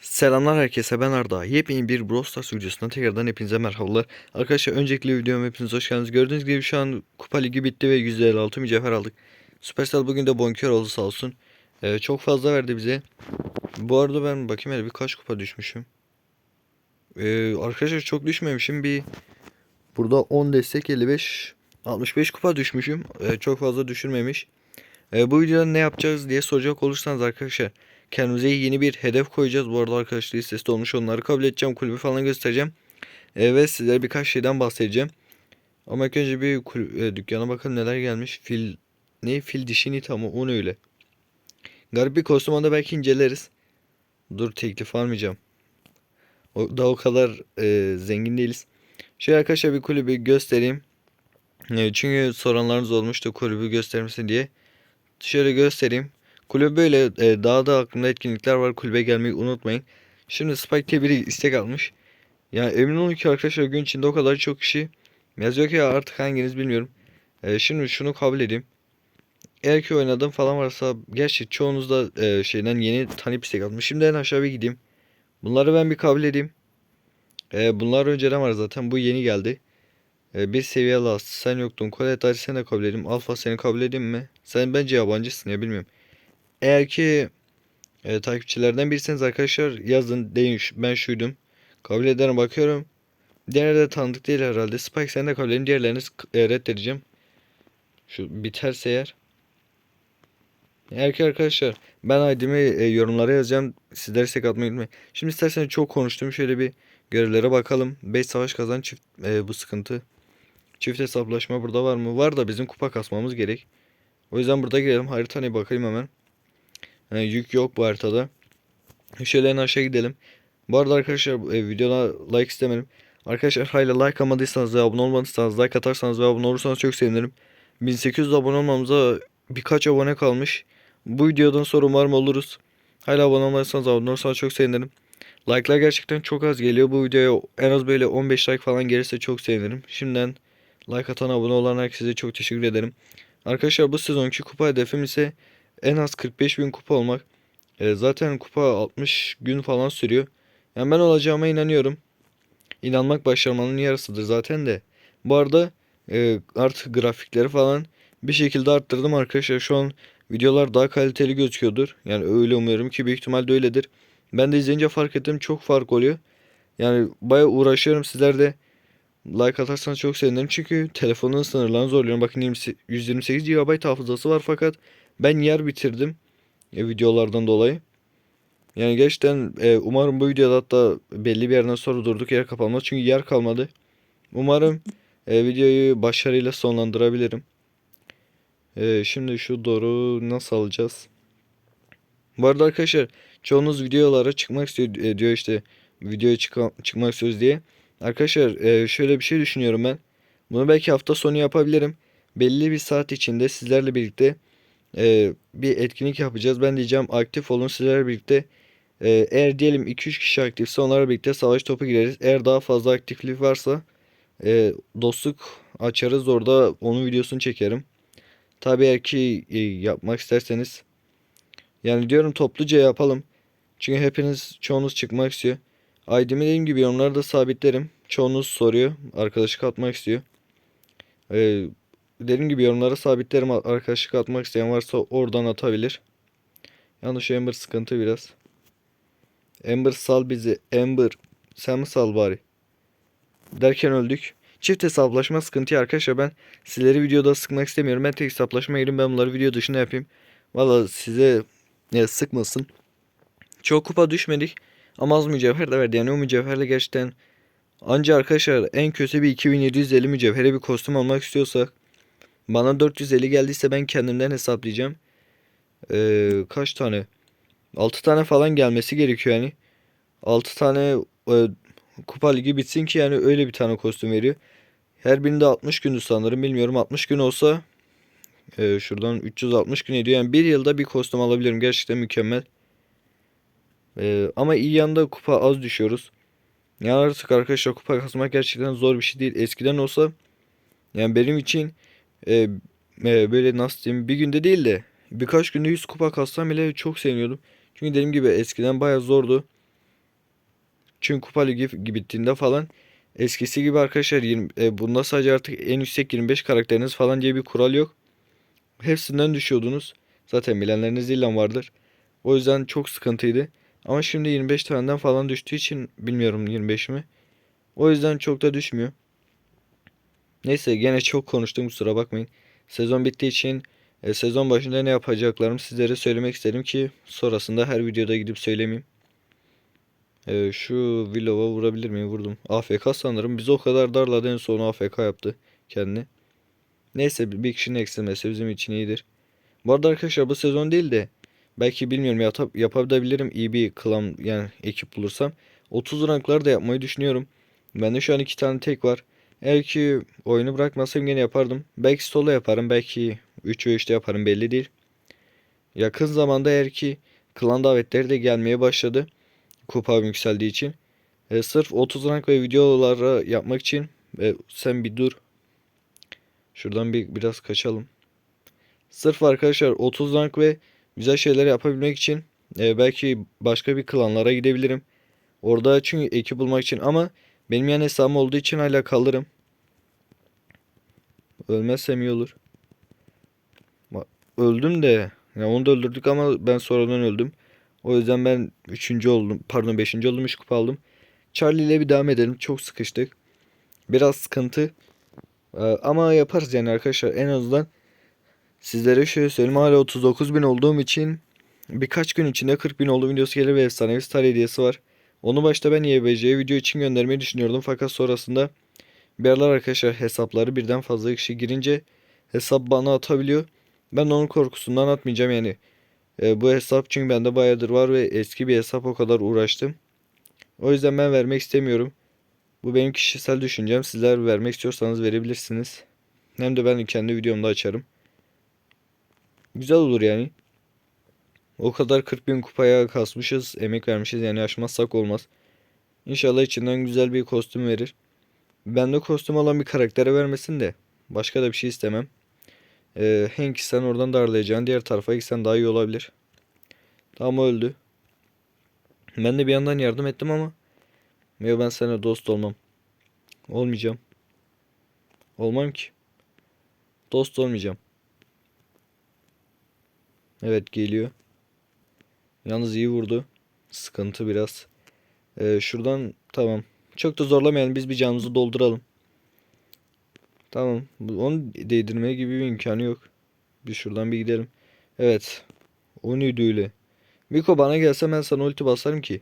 Selamlar herkese ben Arda. Yepyeni bir Brawl Stars tekrardan hepinize merhabalar. Arkadaşlar öncelikle videoma hepiniz hoş geldiniz. Gördüğünüz gibi şu an Kupa Ligi bitti ve 156 mücevher aldık. Supercell bugün de bonkör oldu sağ olsun. Ee, çok fazla verdi bize. Bu arada ben bakayım hele birkaç kupa düşmüşüm. Ee, arkadaşlar çok düşmemişim. Bir burada 10 destek 55 65 kupa düşmüşüm. Ee, çok fazla düşürmemiş. Ee, bu videoda ne yapacağız diye soracak olursanız arkadaşlar kendimize yeni bir hedef koyacağız. Bu arada arkadaşlar listesi olmuş onları kabul edeceğim. Kulübü falan göstereceğim. Ee, ve sizlere birkaç şeyden bahsedeceğim. Ama ilk önce bir e, dükkana bakalım neler gelmiş. Fil ne fil dişini tam o ne öyle. Garip bir kostüm da belki inceleriz. Dur teklif almayacağım. O, da o kadar e, zengin değiliz. Şöyle arkadaşlar bir kulübü göstereyim. E, çünkü soranlarınız olmuştu kulübü göstermesi diye. Şöyle göstereyim. Kulübe böyle e, daha da aklımda etkinlikler var. Kulübe gelmeyi unutmayın. Şimdi Spike diye biri istek almış. Yani emin olun ki arkadaşlar gün içinde o kadar çok kişi yazıyor ki artık hanginiz bilmiyorum. E, şimdi şunu kabul edeyim. Eğer ki oynadığım falan varsa gerçi çoğunuz da e, şeyden yeni tanıp istek almış. Şimdi en aşağı bir gideyim. Bunları ben bir kabul edeyim. E, bunlar önceden var zaten. Bu yeni geldi. E, bir seviye last. Sen yoktun. Colette sen de kabul edeyim. Alfa seni kabul edeyim mi? Sen bence yabancısın ya bilmiyorum. Eğer ki e, takipçilerden birisiniz arkadaşlar yazın deyin ben şuydum. Kabul ederim bakıyorum. Diğerleri de tanıdık değil herhalde. Spike sen de kabul edin. Diğerlerini e, reddedeceğim. Şu biterse eğer. Eğer ki arkadaşlar ben ID'mi e, yorumlara yazacağım. Sizler istek atmayı unutmayın. Şimdi isterseniz çok konuştum. Şöyle bir görevlere bakalım. 5 savaş kazan çift e, bu sıkıntı. Çift hesaplaşma burada var mı? Var da bizim kupa kasmamız gerek. O yüzden burada girelim. Haritaya bakayım hemen. Yani yük yok bu haritada. Şöyle en aşağı gidelim. Bu arada arkadaşlar e, videoda like istemedim. Arkadaşlar hala like almadıysanız ve abone olmadıysanız like atarsanız ve abone olursanız çok sevinirim. 1800 abone olmamıza birkaç abone kalmış. Bu videodan sonra umarım oluruz. Hala abone olmadıysanız abone olursanız çok sevinirim. Like'lar gerçekten çok az geliyor. Bu videoya en az böyle 15 like falan gelirse çok sevinirim. Şimdiden like atan abone olan herkese çok teşekkür ederim. Arkadaşlar bu sezonki kupa hedefim ise en az 45 bin kupa olmak. E, zaten kupa 60 gün falan sürüyor. Yani ben olacağıma inanıyorum. İnanmak başarmanın yarısıdır zaten de. Bu arada e, artık grafikleri falan bir şekilde arttırdım arkadaşlar. Şu an videolar daha kaliteli gözüküyordur. Yani öyle umuyorum ki büyük ihtimalle öyledir. Ben de izleyince fark ettim çok fark oluyor. Yani baya uğraşıyorum sizler de like atarsanız çok sevinirim. Çünkü telefonun sınırlarını zorluyorum. Bakın 20 128 GB hafızası var fakat ben yer bitirdim e, videolardan dolayı. Yani gerçekten e, umarım bu videoda hatta belli bir yerden sonra durduk yer kapanmaz. Çünkü yer kalmadı. Umarım e, videoyu başarıyla sonlandırabilirim. E, şimdi şu doğru nasıl alacağız? Bu arada arkadaşlar çoğunuz videolara çıkmak istiyor e, diyor işte videoya çıka- çıkmak istiyoruz diye. Arkadaşlar e, şöyle bir şey düşünüyorum ben. Bunu belki hafta sonu yapabilirim. Belli bir saat içinde sizlerle birlikte e, bir etkinlik yapacağız. Ben diyeceğim aktif olun sizlerle birlikte. E, eğer diyelim 2-3 kişi aktifse onlarla birlikte savaş topu gireriz. Eğer daha fazla aktiflik varsa e, dostluk açarız orada onun videosunu çekerim. Tabii eğer ki e, yapmak isterseniz. Yani diyorum topluca yapalım. Çünkü hepiniz çoğunuz çıkmak istiyor. ID'mi dediğim gibi yorumlarda sabitlerim. Çoğunuz soruyor. Arkadaşlık atmak istiyor. Ee, dediğim gibi yorumlara sabitlerim. Arkadaşlık atmak isteyen varsa oradan atabilir. Yalnız Ember sıkıntı biraz. Ember sal bizi. Ember sen mi sal bari? Derken öldük. Çift hesaplaşma sıkıntı arkadaşlar. Ben sizleri videoda sıkmak istemiyorum. Ben tek hesaplaşma gireyim. Ben bunları video dışında yapayım. Valla size ya, sıkmasın. Çok kupa düşmedik. Ama az mücevher de verdi. Yani o mücevherle gerçekten Anca arkadaşlar en kötü bir 2750 mücevhere bir kostüm almak istiyorsak bana 450 geldiyse ben kendimden hesaplayacağım. Ee, kaç tane? 6 tane falan gelmesi gerekiyor yani. 6 tane e, kupa ligi bitsin ki yani öyle bir tane kostüm veriyor. Her birinde 60 gündü sanırım bilmiyorum 60 gün olsa e, şuradan 360 gün ediyor. Yani bir yılda bir kostüm alabilirim gerçekten mükemmel. E, ama iyi yanda kupa az düşüyoruz. Yani artık arkadaşlar kupa kasmak gerçekten zor bir şey değil. Eskiden olsa yani benim için e, e, böyle nasıl diyeyim bir günde değil de birkaç günde 100 kupa kassam bile çok seviniyordum. Çünkü dediğim gibi eskiden bayağı zordu. Çünkü Kupa Ligi bittiğinde falan eskisi gibi arkadaşlar 20, e, bunda sadece artık en yüksek 25 karakteriniz falan diye bir kural yok. Hepsinden düşüyordunuz. Zaten bilenleriniz illa vardır. O yüzden çok sıkıntıydı. Ama şimdi 25 taneden falan düştüğü için bilmiyorum 25 mi. O yüzden çok da düşmüyor. Neyse gene çok konuştum kusura bakmayın. Sezon bittiği için e, sezon başında ne yapacaklarımı sizlere söylemek istedim ki sonrasında her videoda gidip söylemeyeyim. E, şu Willow'a vurabilir miyim? Vurdum. AFK sanırım. Bizi o kadar darladı en son AFK yaptı kendini. Neyse bir kişinin eksilmesi bizim için iyidir. Bu arada arkadaşlar bu sezon değil de belki bilmiyorum yap yapabilirim iyi bir klan yani ekip bulursam. 30 ranklar da yapmayı düşünüyorum. Bende şu an iki tane tek var. Eğer ki oyunu bırakmasam yine yapardım. Belki solo yaparım. Belki 3 ve 3'te yaparım belli değil. Yakın zamanda eğer ki klan davetleri de gelmeye başladı. Kupa yükseldiği için. E, sırf 30 rank ve videoları yapmak için e, sen bir dur. Şuradan bir biraz kaçalım. Sırf arkadaşlar 30 rank ve güzel şeyler yapabilmek için e, belki başka bir klanlara gidebilirim. Orada çünkü ekip bulmak için ama benim yan hesabım olduğu için hala kalırım. Ölmezsem iyi olur. Öldüm de. Ya onu da öldürdük ama ben sonradan öldüm. O yüzden ben 3. oldum. Pardon 5. oldum 3 kupa aldım. Charlie ile bir devam edelim. Çok sıkıştık. Biraz sıkıntı. Ee, ama yaparız yani arkadaşlar. En azından sizlere şöyle söyleyeyim. Hala 39 bin olduğum için birkaç gün içinde 40 bin olduğum videosu gelir ve efsanevi star hediyesi var. Onu başta ben YBC'ye video için göndermeyi düşünüyordum. Fakat sonrasında bir arkadaşlar hesapları birden fazla kişi girince hesap bana atabiliyor. Ben onun korkusundan atmayacağım yani. E, bu hesap çünkü bende bayağıdır var ve eski bir hesap o kadar uğraştım. O yüzden ben vermek istemiyorum. Bu benim kişisel düşüncem. Sizler vermek istiyorsanız verebilirsiniz. Hem de ben kendi videomda açarım. Güzel olur yani. O kadar 40 bin kupaya kasmışız, emek vermişiz yani açmazsak olmaz. İnşallah içinden güzel bir kostüm verir. Ben de kostüm olan bir karaktere vermesin de. Başka da bir şey istemem. Ee, Hank sen oradan darlayacaksın. Diğer tarafa gitsen daha iyi olabilir. Tam öldü. Ben de bir yandan yardım ettim ama. Ya ben seninle dost olmam. Olmayacağım. Olmam ki. Dost olmayacağım. Evet geliyor. Yalnız iyi vurdu. Sıkıntı biraz. Ee, şuradan tamam. Çok da zorlamayalım. Biz bir canımızı dolduralım. Tamam. Onu değdirmeye gibi bir imkanı yok. Bir şuradan bir gidelim. Evet. O neydi öyle? Miko bana gelse ben sana ulti basarım ki.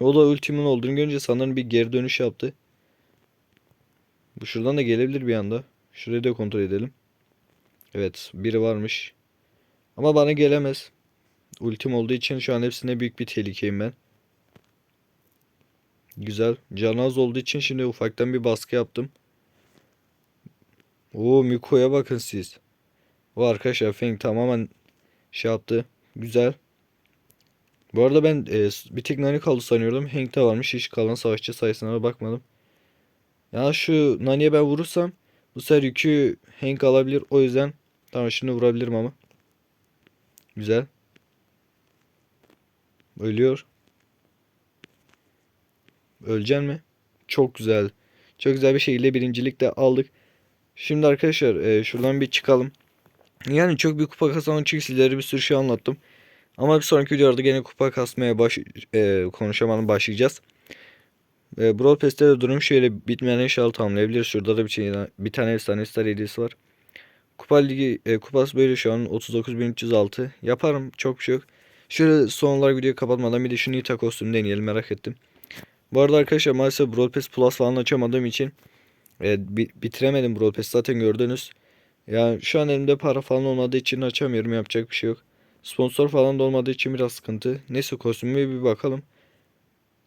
O da ultimin olduğunu görünce sanırım bir geri dönüş yaptı. Bu şuradan da gelebilir bir anda. Şurayı da kontrol edelim. Evet. Biri varmış. Ama bana gelemez. Ultim olduğu için şu an hepsine büyük bir tehlikeyim ben. Güzel. Canı az olduğu için şimdi ufaktan bir baskı yaptım. Oo Miko'ya bakın siz. O arkadaşlar Feng tamamen şey yaptı. Güzel. Bu arada ben e, bir tek Nani kaldı sanıyordum. Hank de varmış. Hiç kalan savaşçı sayısına bakmadım. Ya şu Nani'ye ben vurursam bu sefer yükü Hank alabilir. O yüzden tamam şimdi vurabilirim ama. Güzel. Ölüyor. Öleceksin mi? Çok güzel. Çok güzel bir şekilde birincilik de aldık. Şimdi arkadaşlar e, şuradan bir çıkalım. Yani çok bir kupa kazanmak için sizlere bir sürü şey anlattım. Ama bir sonraki videolarda gene kupa kasmaya baş, e, konuşamadan başlayacağız. E, Brawl Pass'te de durum şöyle bitmeyen eşyalı tamamlayabiliriz. Şurada da bir, şey, bir tane efsane star hediyesi var. Kupa ligi e, kupası böyle şu an 39.306. Yaparım çok bir şey yok. Şöyle son olarak videoyu kapatmadan bir de şu Nita kostümü deneyelim merak ettim. Bu arada arkadaşlar maalesef Brawl Pass Plus falan açamadığım için e, bitiremedim Brawl Pass zaten gördünüz. Yani şu an elimde para falan olmadığı için açamıyorum yapacak bir şey yok. Sponsor falan da olmadığı için biraz sıkıntı. Neyse kostüme bir bakalım.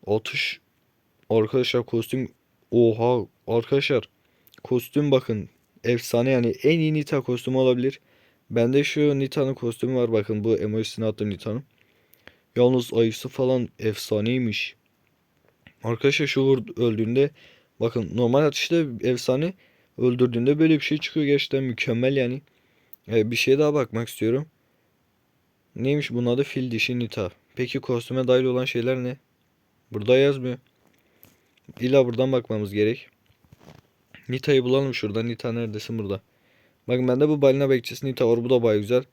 Atış. Arkadaşlar kostüm. Oha arkadaşlar. Kostüm bakın. Efsane yani en iyi Nita kostümü olabilir. Bende şu Nita'nın kostümü var bakın bu emojisini attım Nita'nın. Yalnız ayısı falan efsaneymiş. Arkadaşlar şu öldüğünde bakın normal atışta efsane öldürdüğünde böyle bir şey çıkıyor gerçekten mükemmel yani. Ee, bir şeye daha bakmak istiyorum. Neymiş bunun adı fil dişi Nita. Peki kostüme dahil olan şeyler ne? Burada yazmıyor. İlla buradan bakmamız gerek. Nita'yı bulalım şurada. Nita neredesin burada? Bakın bende bu balina bekçisi Nita var. Bu da baya güzel.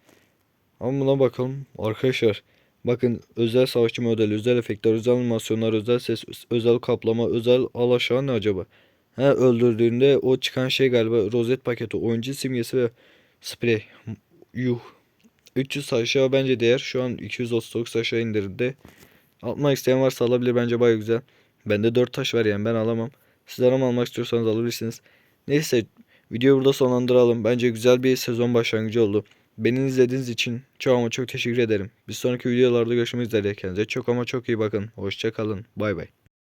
Ama buna bakalım. Arkadaşlar. Bakın özel savaşçı modeli, özel efektler, özel animasyonlar, özel ses, özel kaplama, özel alaşağı ne acaba? He öldürdüğünde o çıkan şey galiba rozet paketi, oyuncu simgesi ve sprey. Yuh. 300 aşağı bence değer. Şu an 239 aşağı indirdi. Almak isteyen varsa alabilir bence baya güzel. Bende 4 taş var yani ben alamam. Sizler ama almak istiyorsanız alabilirsiniz. Neyse videoyu burada sonlandıralım. Bence güzel bir sezon başlangıcı oldu. Beni izlediğiniz için çok ama çok teşekkür ederim. Bir sonraki videolarda görüşmek üzere. Kendinize çok ama çok iyi bakın. Hoşça kalın. Bay bay.